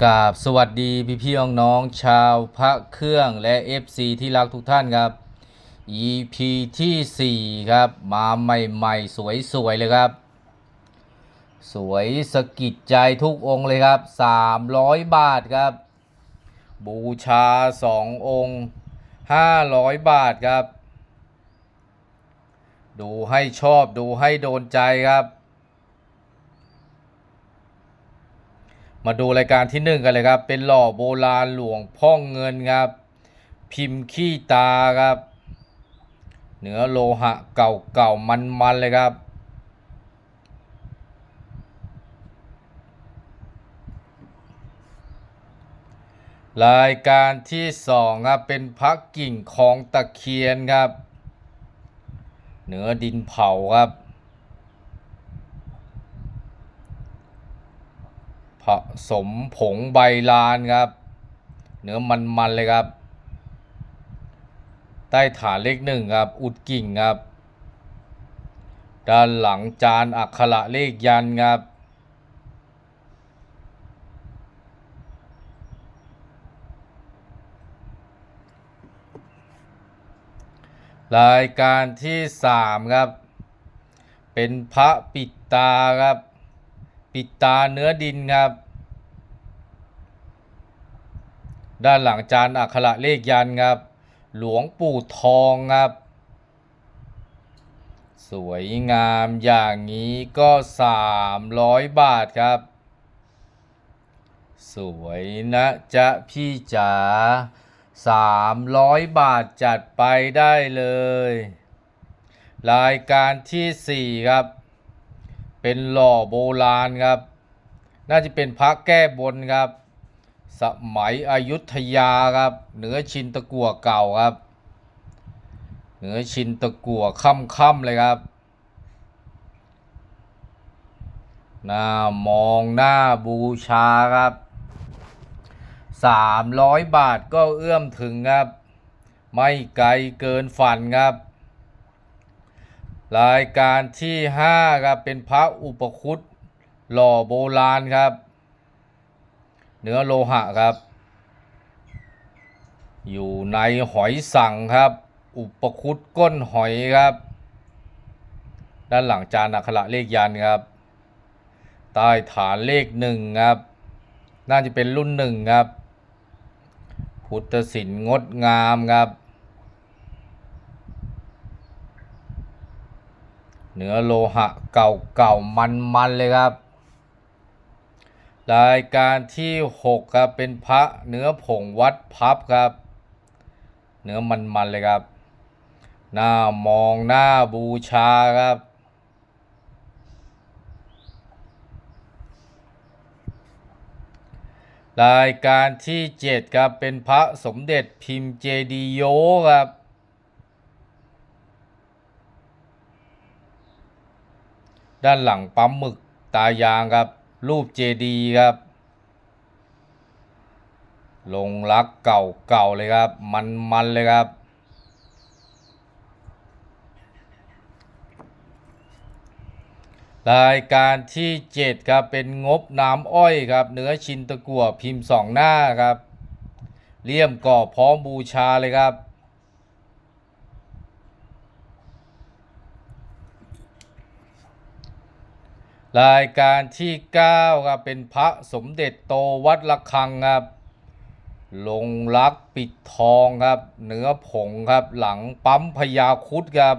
กราบสวัสดีพี่พี่น้องน้องชาวพระเครื่องและ FC ที่รักทุกท่านครับ EP ที่ 4 ครับ มาใหม่ๆ สวยๆเลยครับ สวยสะกิดใจทุกองค์เลยครับ 300 บาทครับ บูชา 2 องค์ 500 บาทครับ ดูให้ชอบดูให้โดนใจครับ มาดูรายการที่หนึ่งกันเลยครับ เป็นหล่อโบราณหลวงพ่อเงินครับ พิมพ์ขี้ตาครับ เนื้อโลหะเก่าๆมันๆเลยครับ รายการที่สองครับ เป็นพระกิ่งของตะเคียนครับ เนื้อดินเผาครับ ผสมผงใบลานครับ เนื้อมันๆเลยครับ ใต้ฐานเลขหนึ่งครับ อุดกิ่งครับ ด้านหลังจานอักขระเลขยันครับรายการที่สามครับ เป็นพระปิดตาครับ ปิดตาเนื้อดินครับ ด้านหลังจานอักขระเลขยันครับ หลวงปู่ทองครับ สวยงามอย่างนี้ก็ 300 บาทครับ สวยนะจ๊ะพี่จ๋า300 บาทจัดไปได้เลย รายการทีสี่4 ครับ เป็นหล่อโบราณครับ น่าจะเป็นพระแก้บนครับ สมัยอยุธยาครับเหนือชินตะกั่วเก่าครับเหนือชินตะกั่วค่ำๆเลยครับหน้ามองหน้าบูชาครับ300บาทก็เอื้อมถึงครับ ไม่ไกลเกินฝันครับ รายการที่ 5 ครับ เป็นพระอุปคุตหล่อโบราณครับ เนื้อโลหะครับ อยู่ในหอยสังครับ อุปคุตก้นหอยครับ ด้านหลังจานอักขระเลขยันครับ ใต้ฐานเลขหนึ่งครับ น่าจะเป็นรุ่นหนึ่งครับ พุทธศิลป์งดงามครับ เนื้อโลหะเก่าๆ มันๆ เลยครับ รายการที่ 6 ครับ เป็นพระเนื้อผงวัดพับครับ เนื้อมันๆ เลยครับ หน้ามองหน้าบูชาครับรายการที่ 7 ครับ เป็นพระสมเด็จพิมพ์เจดีโยครับ ด้านหลังปั๊มหมึกตายางครับ รูปเจดีครับ ลงรักเก่าๆเลยครับ มันๆเลยครับ รายการที่ 7 ครับ เป็นงบน้ำอ้อยครับ เนื้อชินตะกั่วพิมพ์สองหน้าครับเลี่ยมก่อพร้อมบูชาเลยครับ รายการที่ 9 ครับ เป็นพระสมเด็จโตวัดระฆังครับ ลงรักปิดทองครับ เนื้อผงครับหลังปั๊มพญาคุดครับ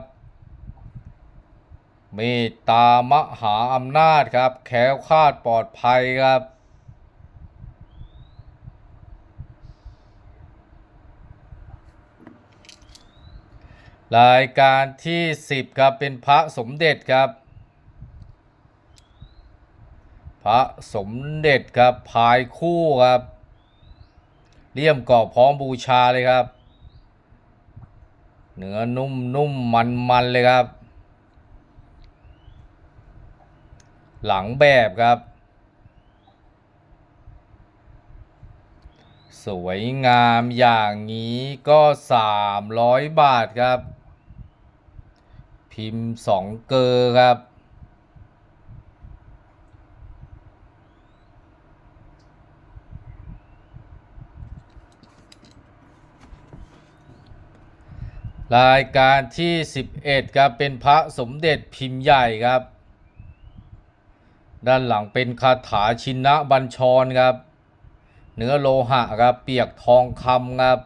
เมตตามหาอำนาจครับแค้วคาดปลอดภัยครับ รายการที่ 10 ครับ เป็นพระสมเด็จครับ พระสมเด็จครับพายคู่ครับเลี่ยมกรอบพร้อมบูชาเลยครับ เนื้อนุ่มนุ่มมันมันเลยครับ หลังแบบครับ สวยงามอย่างนี้ก็ 300 บาทครับ พิมพ์สองเกอครับ รายการที่ 11ครับเป็นพระสมเด็จพิมพ์ใหญ่ครับ ด้านหลังเป็นคาถาชินะบัญชรครับ เนื้อโลหะครับเปียกทองคำครับ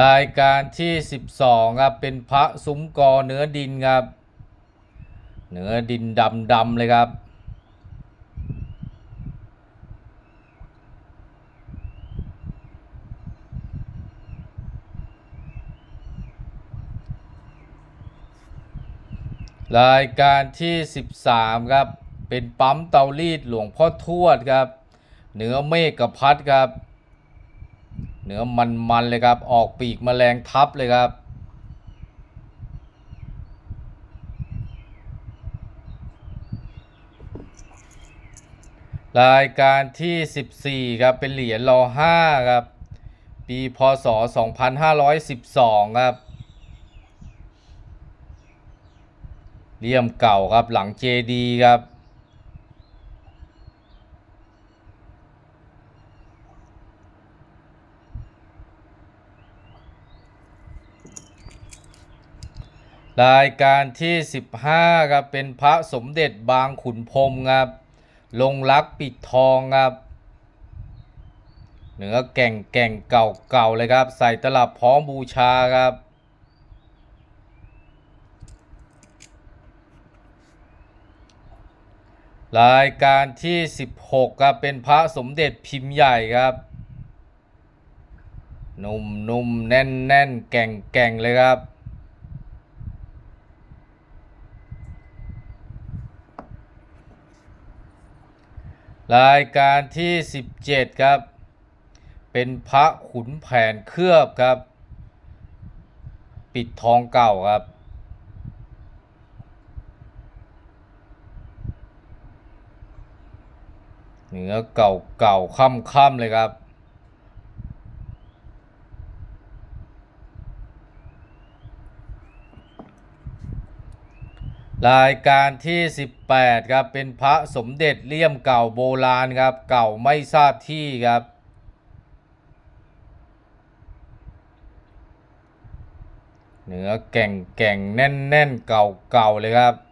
รายการที่ 12 ครับ เป็นพระซุ้มกอเนื้อดินครับ เนื้อดินดำดำๆเลยครับ รายการที่ 13 ครับ เป็นปั๊มเตารีดหลวงพ่อทวดครับ เหนือเมฆกับพัดครับ เหนือมันๆเลยครับ ออกปีกแมลงทับเลยครับ รายการที่ 14 ครับ เป็นเหรียญรอ5ครับ ปีพศ 2512 ครับ เลี่ยมเก่าครับหลังเจดีครับรายการที่ 15ครับเป็นพระสมเด็จบางขุนพรมครับลงรักปิดทองครับเนื้อแก่งแก่งเก่าเก่าเลยครับ ใส่ตลับพร้อมบูชาครับ รายการที่ 16 ครับ เป็นพระสมเด็จพิมพ์ใหญ่ครับ นุ่มนุ่มแน่นแน่นแก่งแก่งเลยครับ รายการที่ 17 ครับ เป็นพระขุนแผนเคลือบครับ ปิดทองเก่าครับ เนื้อเก่าเก่าค่ำค่ำเลยครับ รายการที่ 18 ครับ เป็นพระสมเด็จเลี่ยมเก่าโบราณครับ เก่าไม่ทราบที่ครับเนื้อแก่งแก่งแน่นแน่นเก่าเก่าเลยครับ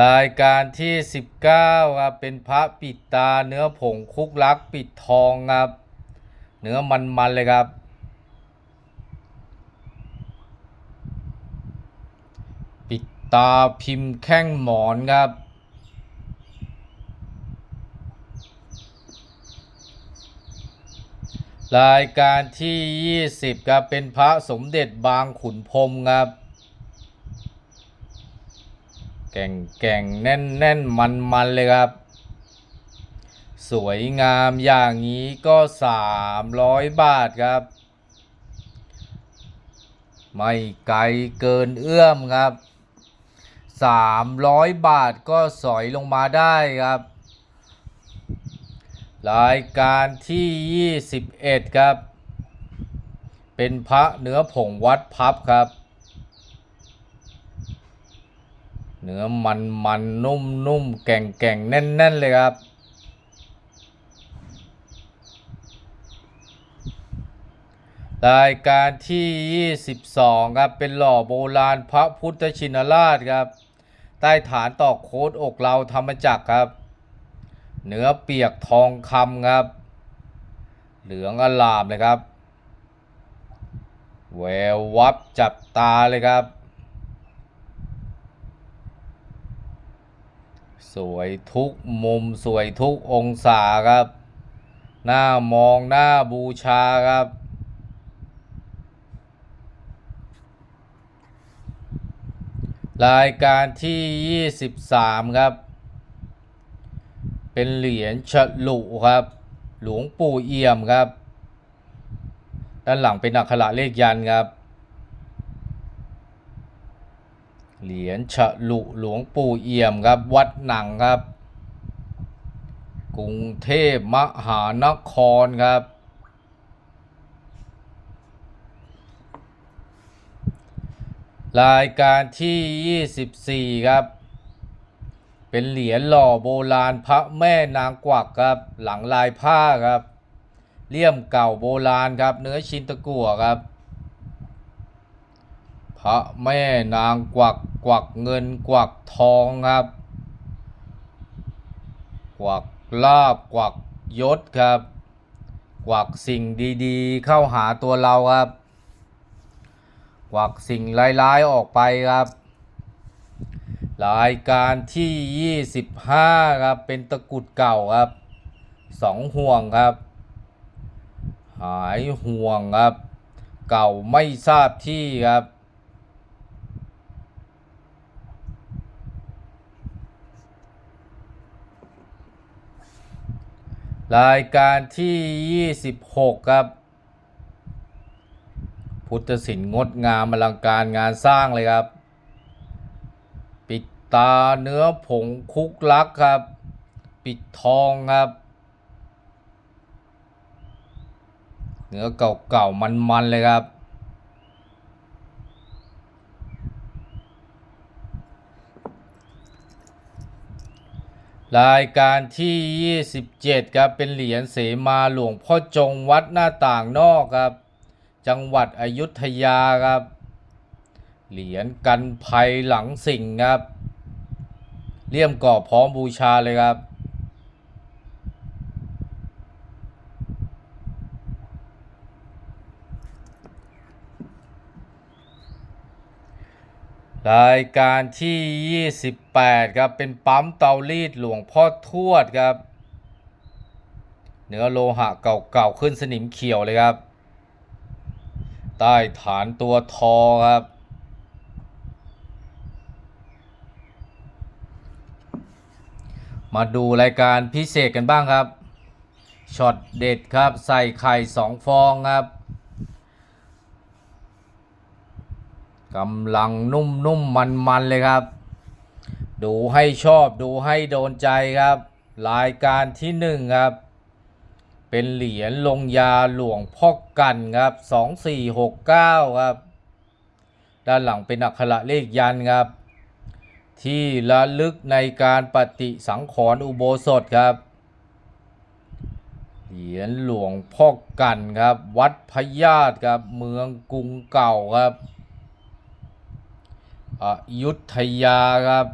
รายการที่ 19ครับเป็นพระปิดตาเนื้อผงคุกลักปิดทองครับ เนื้อมันๆเลยครับ ปิดตาพิมพ์แข้งหมอนครับ รายการที่ 20ครับเป็นพระสมเด็จบางขุนพรมครับ แก่งแก่งแน่นแน่นมันมันเลยครับ สวยงามอย่างนี้ก็ 300 บาทครับ ไม่ไกลเกินเอื้อมครับ 300 บาทก็สอยลงมาได้ครับ รายการที่ 21 ครับ เป็นพระเนื้อผงวัดพับครับ เนื้อมันมันนุ่มนุ่มแก่งแก่งแน่นแน่นเลยครับ รายการที่ 22 ครับ เป็นหล่อโบราณพระพุทธชินราชครับ ใต้ฐานตอกโค้ดอกเราธรรมจักรครับ เนื้อเปียกทองคำครับ เหลืองอลามเลยครับ แวววับจับตาเลยครับ สวยทุกมุมสวยทุกองศาครับ หน้ามองหน้าบูชาครับ รายการที่ 23 ครับ เป็นเหรียญฉลุครับ หลวงปู่เอี่ยมครับ ด้านหลังเป็นอักขระเลขยันครับ เหรียญฉลุหลวงปู่เอี่ยมครับ วัดหนังครับ กรุงเทพมหานครครับ รายการที่ 24 ครับ เป็นเหรียญหล่อโบราณพระแม่นางกวักครับ หลังลายผ้าครับ เลี่ยมเก่าโบราณครับ เนื้อชิ้นตะกั่วครับ พระแม่นางกวักกวักเงินกวักทองครับ กวักลาบกวักยศครับ กวักสิ่งดีๆ เข้าหาตัวเราครับ กวักสิ่งร้ายๆออกไปครับ รายการที่ 25 ครับ เป็นตะกรุดเก่าครับสองห่วงครับ หายห่วงครับ เก่าไม่ทราบที่ครับ รายการที่ 26 ครับ พุทธศิลป์งดงามอลังการงานสร้างเลยครับ ปิดตาเนื้อผงคุกลักครับ ปิดทองครับ เนื้อเก่าๆมันๆเลยครับ รายการที่ 27 ครับ เป็นเหรียญเสมาหลวงพ่อจงวัดหน้าต่างนอกครับ จังหวัดอยุธยาครับ เหรียญกันภัยหลังสิ่งครับ เลี่ยมก่อพร้อมบูชาเลยครับ รายการที่ 28 ครับ เป็นปั๊มเตารีดหลวงพ่อทวดครับ เนื้อโลหะเก่าๆ ขึ้นสนิมเขียวเลยครับ ใต้ฐานตัวทอครับ มาดูรายการพิเศษกันบ้างครับ ช็อตเด็ดครับ ใส่ไข่สองฟองครับ กำลังนุ่มนุ่มมันมันๆเลยครับ ดูให้ชอบดูให้โดนใจครับ รายการที่หนึ่งครับ เป็นเหรียญลงยาหลวงพ่อกันครับสองสี่หกเก้าครับ ด้านหลังเป็นอักขระเลขยันครับ ที่ระลึกในการปฏิสังขรณ์อุโบสถครับเหรียญหลวงพ่อกันครับ วัดพญาตครับ เมืองกรุงเก่าครับ อยุธยาครับ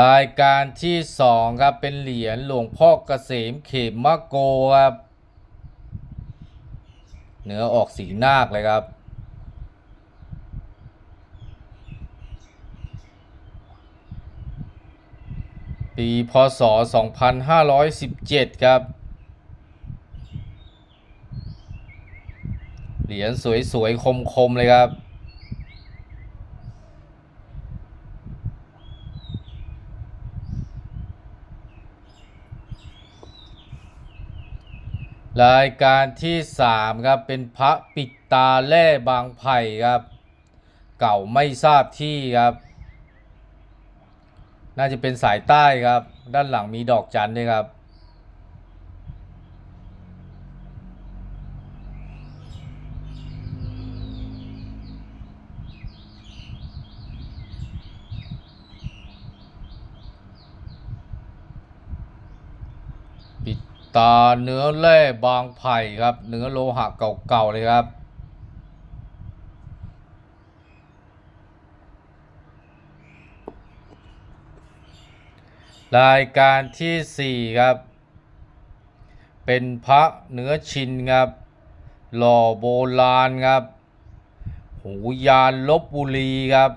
รายการที่สองครับ เป็นเหรียญหลวงพ่อเกษมเขมมะโกครับ เนื้อออกสีนาคเลยครับ ปีพศ 2517 ครับ เหรียญสวยๆ คม ๆ เลยครับ รายการที่ 3 ครับ เป็นพระปิดตาแร่บางไผ่ครับ เก่าไม่ทราบที่ครับ น่าจะเป็นสายใต้ครับ ด้านหลังมีดอกจันด้วยครับ ปิด ตาเนื้อแร่บางไผ่ครับ เนื้อโลหะเก่าๆเลยครับ รายการที่ 4 ครับ เป็นพระเนื้อชินครับ หล่อโบราณครับ หูยานลบบุรีครับ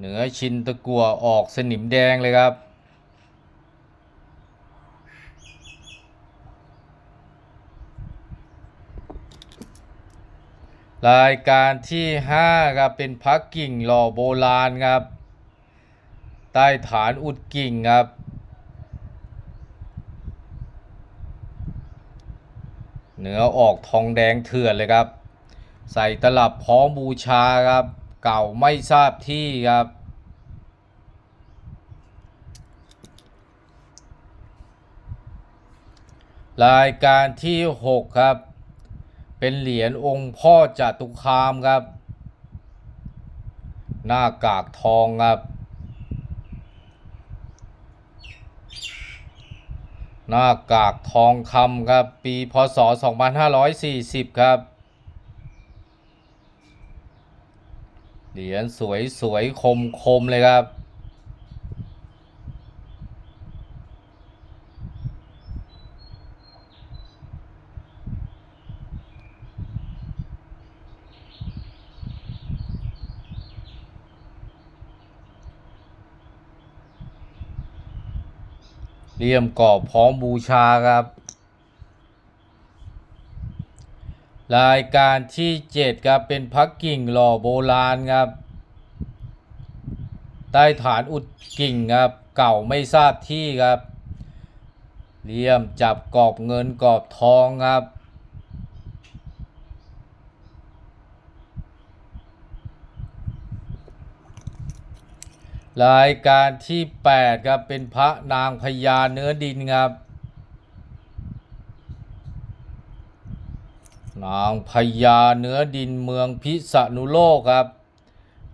เนื้อชินตะกัวออกสนิมแดงเลยครับ รายการที่5ครับเป็นพักกิ่งหล่อโบราณครับ ใต้ฐานอุดกิ่งครับเนื้อออกทองแดงเถื่อนเลยครับ ใส่ตลับพร้อมบูชาครับ เก่าไม่ทราบที่ครับรรายการที่ 6 ครับ เป็นเหรียญองค์พ่อจตุคามครับ หน้ากากทองครับ หน้ากากทองคำครับ ปีพศ 2540 ครับ เหรียญสวยสวยคมคมๆเลยครับ เลี่ยมกรอบพร้อมบูชาครับ รายการที่ 7 ครับ เป็นพักกิ่งหล่อโบราณครับ ใต้ฐานอุดกิ่งครับ เก่าไม่ทราบที่ครับ เลี่ยมจับกรอบเงินกรอบทองครับ รายการที่ 8 ครับ เป็นพระนางพญาเนื้อดินครับ นางพญาเนื้อดินเมืองพิษณุโลกครับ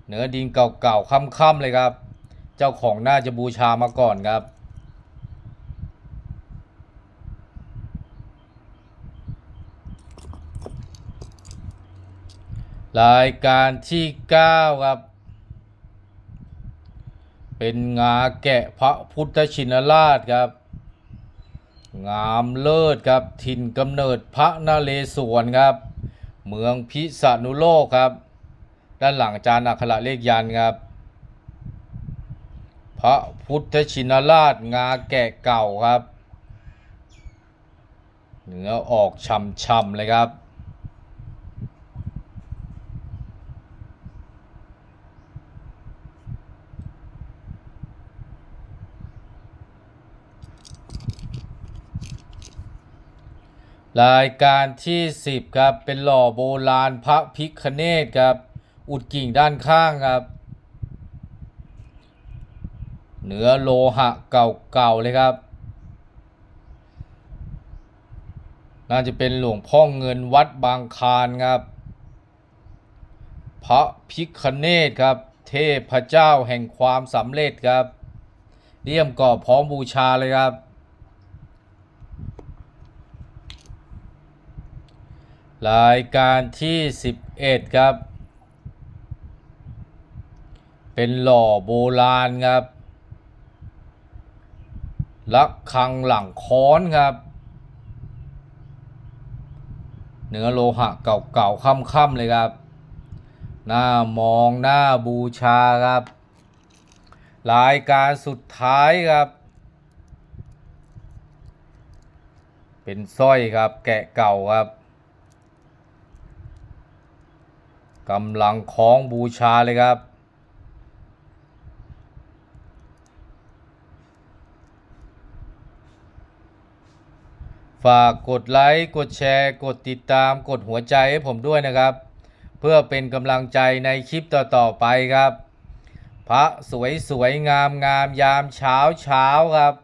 เนื้อดินเก่าๆค่ำๆเลยครับ เจ้าของน่าจะบูชามาก่อนครับรายการที่ 9 ครับ เป็นงาแกะพระพุทธชินราชครับ งามเลิศครับถิ่นกำเนิดพระนเรศวรครับ เมืองพิษณุโลกครับ ด้านหลังจานอักขระเลขยันครับ พระพุทธชินราชงาแกะเก่าครับ เนื้อออกช่ำๆเลยครับ รายการที่ 10 ครับ เป็นหล่อโบราณพระพิคเนตครับ อุดกิ่งด้านข้างครับ เนื้อโลหะเก่าๆเลยครับ น่าจะเป็นหลวงพ่อเงินวัดบางคานครับ พระพิคเนตครับ เทพเจ้าแห่งความสำเร็จครับเลี่ยมกรอบพร้อมบูชาเลยครับ รายการที่ 11 ครับ เป็นหล่อโบราณครับลักคังหลังค้อนครับ เนื้อโลหะเก่าๆค่ำๆเลยครับ หน้ามองหน้าบูชาครับ รายการสุดท้ายครับ เป็นสร้อยครับแกะเก่าครับ กำลังคล้องบูชาเลยครับ ฝากกดไลค์กดแชร์ กดติดตามกดหัวใจให้ผมด้วยนะครับ เพื่อเป็นกำลังใจในคลิปต่อ ๆ ไปครับ พระสวยสวยงามงามยามเช้าเช้าครับ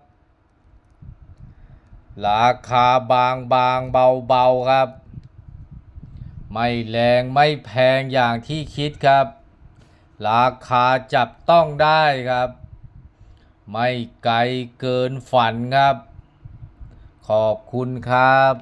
ราคาบางบางเบาเบาครับ ไม่แรงไม่แพงอย่างที่คิดครับ ราคาจับต้องได้ครับ ไม่ไกลเกินฝันครับ ขอบคุณครับ